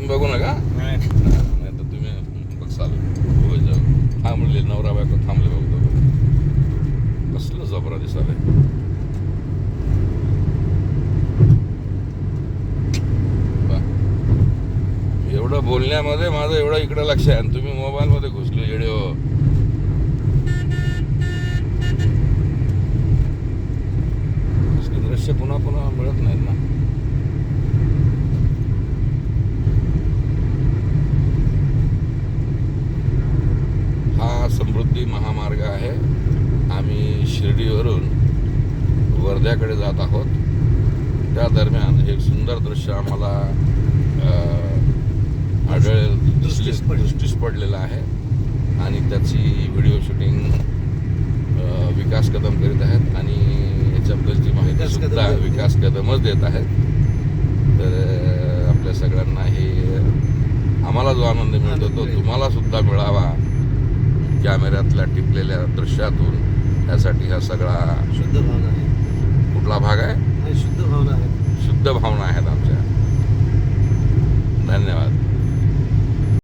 तुम्ही बघू नका. नाही. नाही तर तुम्ही बघसाल उगाच जाऊ. थांबले नवरा बायको थांबले बघतो कसलं जबरा दिसाले एवढं बोलण्यामध्ये माझं एवढं इकडं लक्ष आहे. आणि तुम्ही मोबाईलमध्ये घुसले येडे हो दृश्य पुन्हा पुन्हा मिळत नाहीत ना हा समृद्धी महामार्ग आहे. आम्ही शिर्डीवरून वर्ध्याकडे जात आहोत. त्या दरम्यान एक सुंदर दृश्य आम्हाला आढळ दृष्टीस. दृष्टीस पडलेलं. आहे. आणि त्याची व्हिडिओ शूटिंग विकास कदम करीत आहेत. आणि याच्याबद्दलची माहिती सुद्धा विकास कदमच देत आहेत. तर आपल्या सगळ्यांना हे आम्हाला जो आनंद मिळतो तो तुम्हाला सुद्धा मिळावा. कॅमेऱ्यातल्या टिपलेल्या दृश्यातून त्यासाठी हा सगळा शुद्ध भावना आहे. कुठला भाग आहे?